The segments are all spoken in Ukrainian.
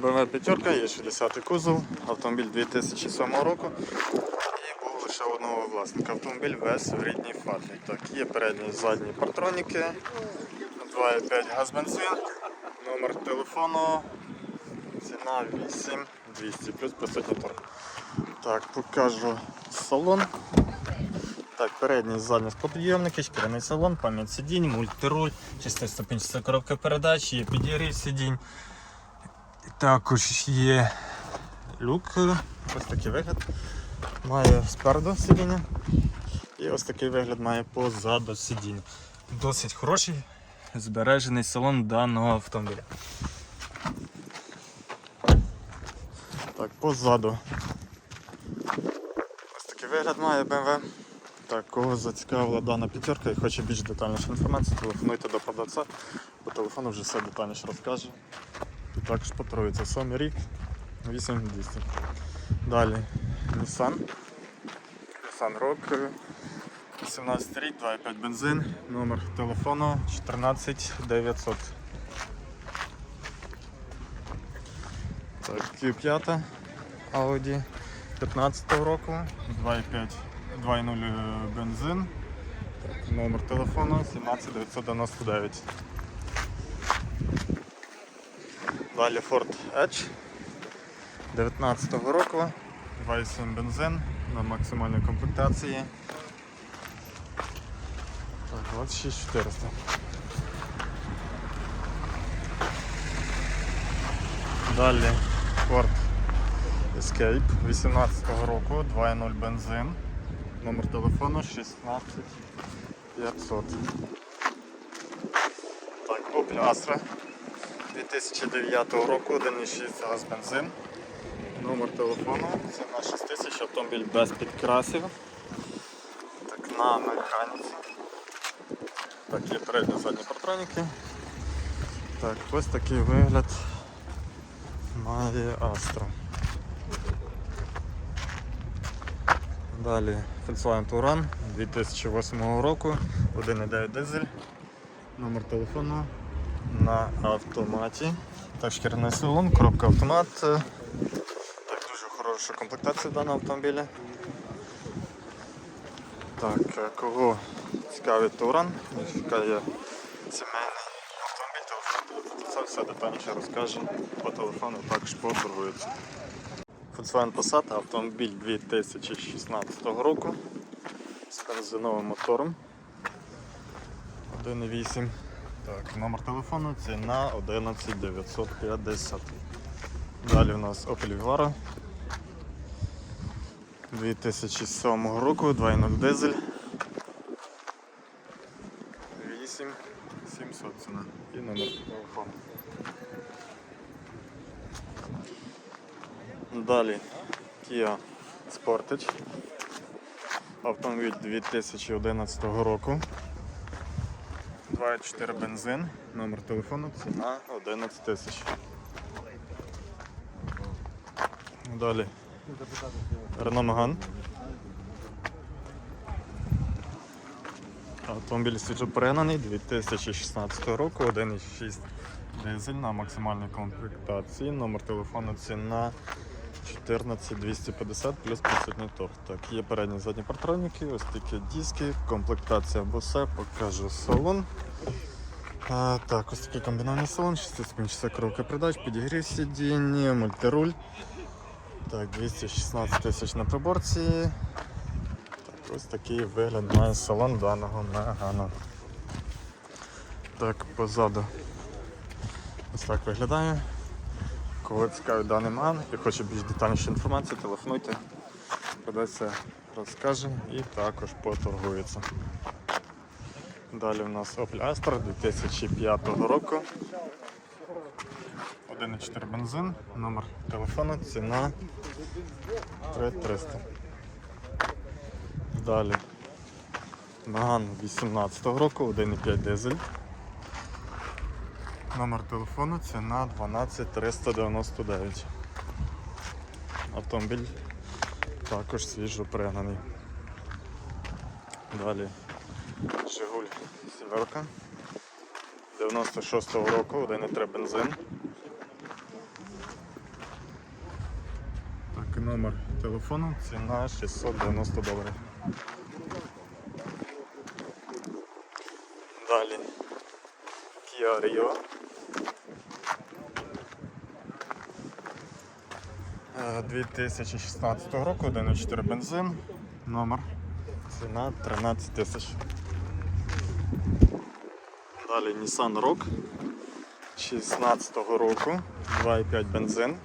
BMW п'ятерка, є 60 кузов, автомобіль 2007 року і був лише одного власника. Автомобіль весь в рідній фарбі. Так, є передні і задні партроніки, 2,5 газ бензин, номер телефону, ціна 8200 плюс 500 торг. Так, покажу салон. Так, передні і задні склопідйомники, шкіряний салон, пам'ять сидінь, мультируль, шестиступінчата коробка передач, є підігрів сидінь. Також є люк, ось такий вигляд. Має спереду сидіння. І ось такий вигляд має позаду сидіння. Досить хороший збережений салон даного автомобіля. Так, позаду. Ось такий вигляд має BMW. Так, кого зацікавила дана п'ятерка і хоче більш детальніше інформацію, телефонуйте до продавця, по телефону вже все детальніше розкаже. Також подарується сьомий рік 8200. Далі Nissan. Nissan Rogue. 18 рік, 2,5 бензин, номер телефону 14900. Так, Q5 Audi 15 року, 2,5 2,0 бензин. Так, номер телефону 17999. Далі Ford Edge 19 року, 2,7 бензин на максимальній комплектації. Так, 26400. Далі Ford Escape 18-го року, 2.0 бензин. Номер телефону 16500. Так, Opel Astra 2009 року, 1.6 газ бензин. Номер телефону, ціна 6000, автомобіль без підкрасів. Так, на механіці. Так, є передні задні партроніки. Так, ось такий вигляд має Astra. Далі Volkswagen Touran 2008 року, 1.9 дизель, номер телефону на автоматі. Так, шкіряний салон, коробка автомат. Так, дуже хороша комплектація даного автомобіля. Так, е, кого цікавить Туран, чекає сімейний автомобіль, телефон, це все детальніше розкаже по телефону, також поторгується. Volkswagen Passat, автомобіль 2016 року з бензиновим мотором 1.8. Так, номер телефону ціна 11950. Далі у нас Opel Vivaro 2007 року, 2.0 дизель. 8700 ціна і номер телефону. Далі Kia Sportage. Автомобіль 2011 року. 2.4 бензин, номер телефону, ціна 11 тисяч. Далі Renault Megane. Автомобіль свіжопригнаний 2016 року, 1.6 дизель на максимальній комплектації. Номер телефону ціна 14250 плюс присутній торг. Так, є передні задні партроніки, ось такі диски, комплектація босе, покажу салон. А, так, ось такий комбінований салон, 6 коробка передач, підігрів сидіння, мультируль. Так, 216 тисяч на приборці. Так, ось такий вигляд має салон даного Мегана. Так, позаду ось так виглядає. Кого цікавить даний ман і хоче більш детальніше інформації, телефонуйте, податься, розкаже і також поторгується. Далі у нас Opel Astra 2005 року. 1,4 бензин, номер телефону, ціна 3300. Далі Megane 18 року, 1,5 дизель. Номер телефону ціна 12399. Автомобіль також свіжо пригнаний. Далі Жигуль сімерка 96-го року, 1,3 бензин. Так, номер телефону, ціна 690 доларів. Далі Kia Rio. 2016 року, 1.4 бензин, номер, ціна 13 тисяч. Далі Nissan Rogue 16 року, 2.5 бензин.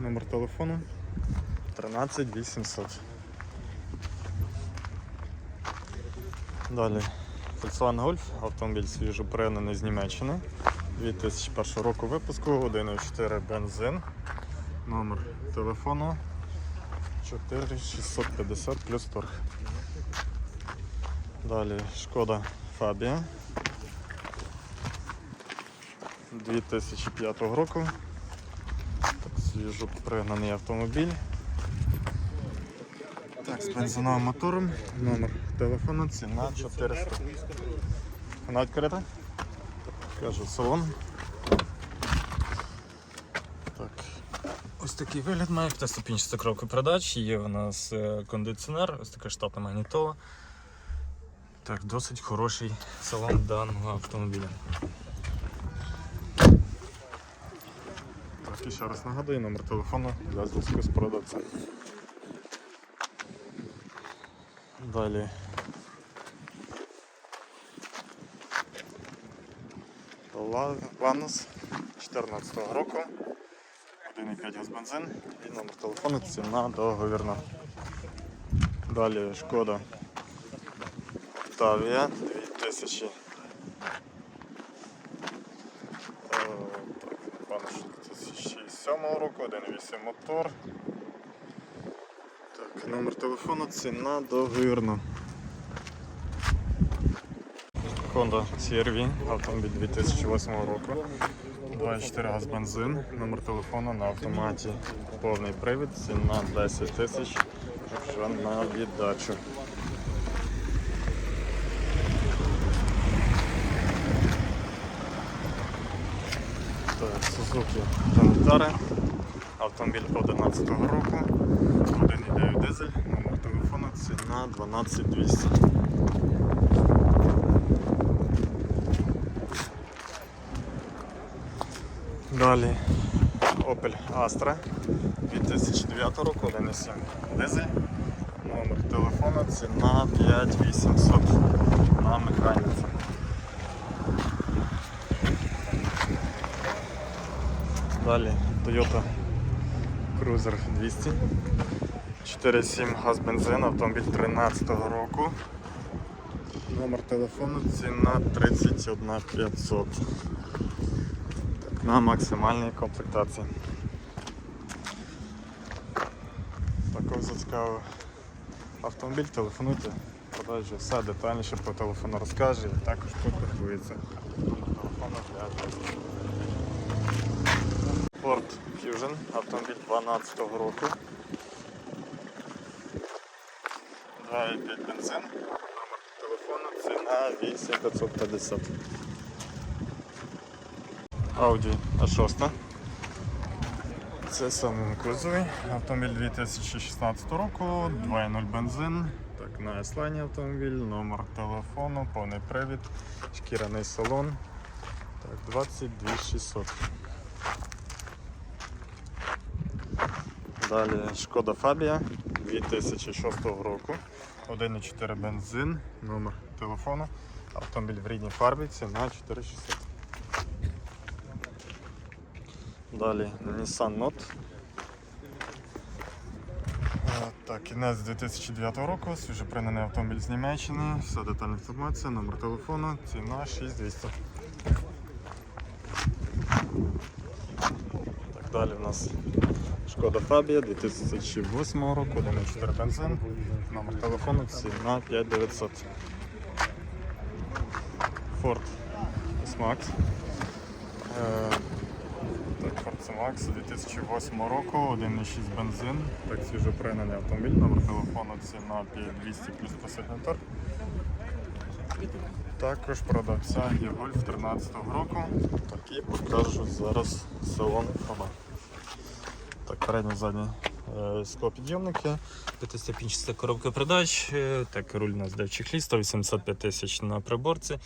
Номер телефону 13 800. Далі Volkswagen Golf, автомобіль свіжопригнаний з Німеччини. 2001 року випуску, 1.4 бензин. Номер телефону 4650 плюс торг. Далі Шкода Фабія 2005 року. Так, свіжо пригнаний автомобіль. Так, з бензиновим мотором, номер телефону, ціна 400. Вона відкрита? Кажу, салон. Так. Ось такий вигляд має п'ятиступінчата коробка передач. Є у нас е, кондиціонер, ось така штатна магнітола. Так, досить хороший салон даного автомобіля. Так, і ще раз нагадую номер телефону для зв'язку з продавцем. Далі. Ланус 14 року. 1,5 газ бензин і номер телефону ціна договірна. Далі шкода Тавія 2000. Е, так, 2007 року, 1,8 мотор. Так, номер телефону, ціна договірна. Honda CR-V, автомобіль 2008 року. 2,4 газ бензин, номер телефону на автоматі. Повний привід, ціна 10 тисяч, якщо на віддачу. Так, Suzuki Vitara, автомобіль 11 року, 1,9 дизель, номер телефону, ціна 12200. Далі Opel Astra 2009 року, 1,7 дизель, номер телефону, ціна 5800 на механіці. Далі Toyota Cruiser 200. 4,7 газ бензин, автомобіль 13 року. Номер телефону ціна 31 500. Так, на максимальній комплектації. Також зацікавив автомобіль, телефонуйте, продажі все детальніше по телефону розкаже і також зв'язку. Ford Fusion, автомобіль 12 року. 2,5 бензин. Номер телефону ціна 8550. Audi A6. Це саме кузовий. Автомобіль 2016 року, 2.0 бензин. Так, на S-Line автомобіль, номер телефону, повний привід, шкіряний салон. Так, 22 600. Далі Шкода Фабія 2006 року. 1,4 бензин, номер телефону. Автомобіль в рідній фарбі, ціна 4600. Далі Nissan Note. Е, Так, кінець 2009 року, свіжопринений автомобіль з Німеччини, вся детальна інформація, номер телефону, ціна 6200. Так, далі в нас Шкода Фабія 2008 року, 1,4 бензин, номер телефону, ціна 5900. Ford S-Max. Е, Так, 2008 року, 1,6 бензин, так свіжо пригнаний автомобіль, номер телефону ціна 5200 плюс посильний торг. Також продавця є гольф 13-го року. Так і покажу зараз салон Фома. Так, передні задні е, склопідйомники. П'ятиступінчаста коробка передач. е, Так, руль у нас в чехлі, 185 тисяч на приборці.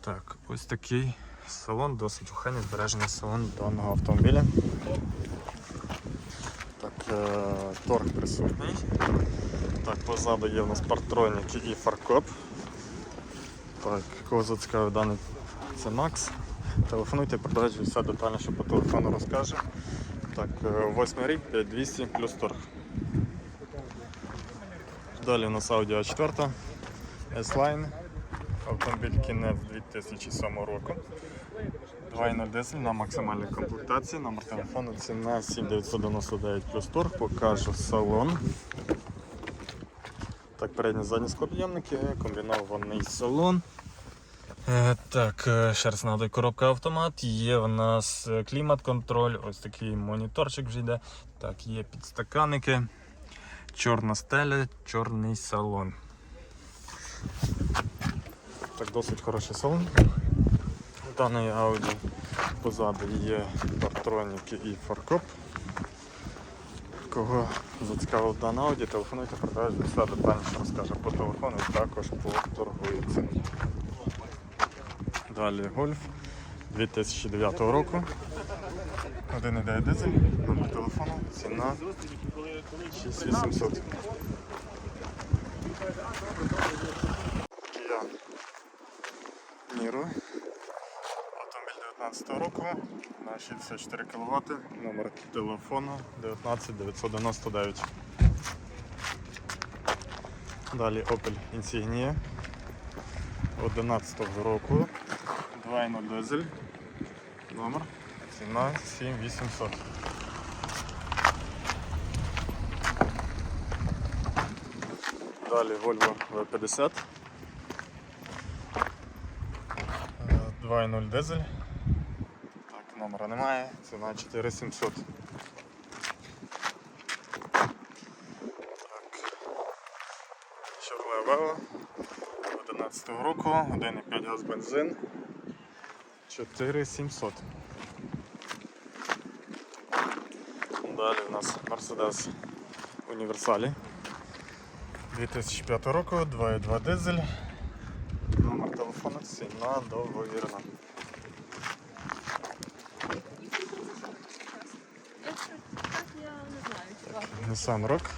Так, ось такий салон, досить охайний, збережений салон даного автомобіля. Так, е, торг присутній. Так, позаду є у нас партроніки і фаркоп. Так, кого зацікавив даний це Макс. Телефонуйте, продажі все детальніше по телефону розкаже. Так, е, восьмий рік, 5200 плюс торг. Далі у нас Audi A4, S-Line. Автомобіль кінець 2007 року. 2.0 дизель на максимальній комплектації. Номер телефону ціна 7999 плюс торг. Покажу салон. Так, передні задні склопідйомники, комбінований салон. Е, Так, е, ще раз нагадую, коробка автомат. Є в нас е, клімат-контроль, ось такий моніторчик вже йде. Так, є підстаканники, чорна стеля, чорний салон. Так, досить хороший салон даної Audi позаду є партроніки і фаркоп. Кого зацікавив дана Audi, телефонуйте, продавець Олександр Паніч розкаже по телефону також по торгується. Далі гольф 2009 року. 1,9 дизель, номер телефону, ціна 6800. Кія Ніро 2015 року на 64 кВт, номер телефону 19 Далі Opel Insignia 11 року. 2.0 дизель, номер, ціна Далі Volvo V50. 2.0 е, дизель. Номера немає. Ціна 4700. Так. Chevrolet Aveo 11 року, 1,5 газ бензин. 4700. Далі у нас Mercedes Універсалі. 2005 року, 2,2 дизель. Номер телефону ціна договірна. Nissan Rock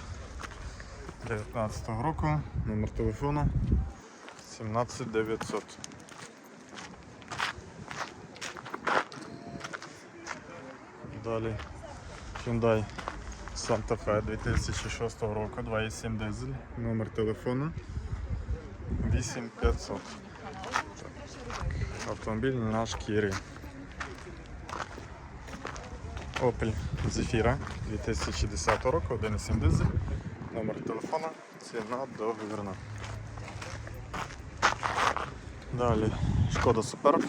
19 року, номер телефону 17900. Далі Hyundai Santa Fe 2006 року, 2,7 дизель, номер телефону 8500. Автомобіль на шкірі. Opel Zafira 2010 року, 1,7 дизель, номер телефона, ціна договірна. Далі Шкода Superb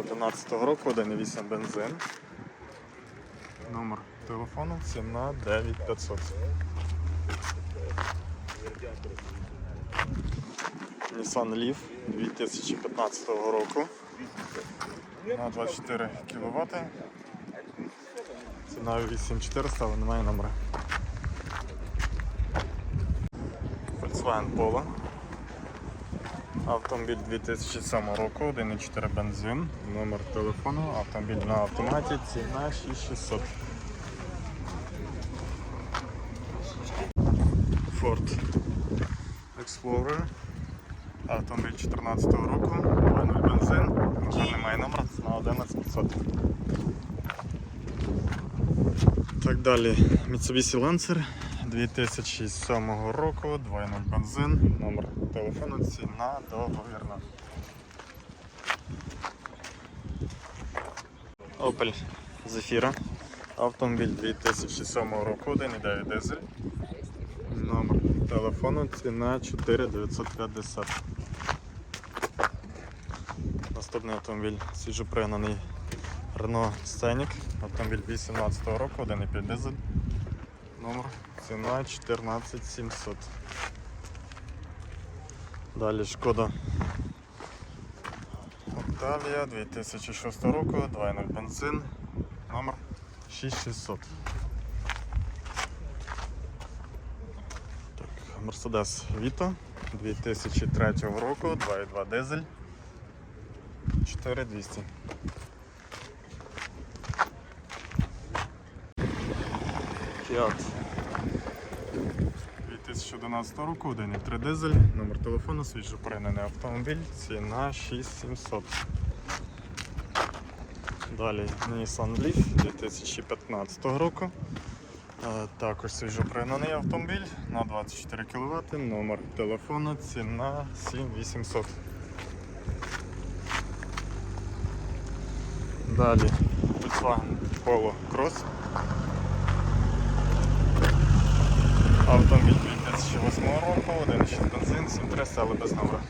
11 року, 1,8 бензин. Номер телефону, ціна 9500. Nissan Leaf 2015 року на 24 кВт. Ціна 8400, але немає номера. Volkswagen Polo. Автомобіль 2007 року, 1,4 бензин, номер телефону, автомобіль на автоматі, ціна 6600. Ford Explorer. Автомобіль 2014 року, 2.0 бензин, на жаль, немає номера, ціна 11500. Так далі. Mitsubishi Lancer 2007 року, 2.0 бензин, номер телефону, ціна договірна. Opel Zafira. Автомобіль 2007 року, 1.9 дизель. Номер телефону, ціна 4950. Наступний автомобіль свіжопригнаний Renault Scenic, автомобіль 18 року, 1,5 дизель. Номер, ціна 14700. Далі шкода. Октавія 2006 року, 2.0 бензин, номер 6600. Так, Mercedes Vito 2003 року, 2.2 дизель, 4200. Fiat 2011 року, 1.3 дизель, номер телефону, свіжо поринений автомобіль, ціна 6700. Далі Nissan Leaf 2015 року. Е, Також свіжо пригнаний автомобіль на 24 кВт, номер телефону, ціна 7800. Далі Volkswagen Polo Cross. Автомобіль 2008 року, 1.6 бензин, 7300, але без номера.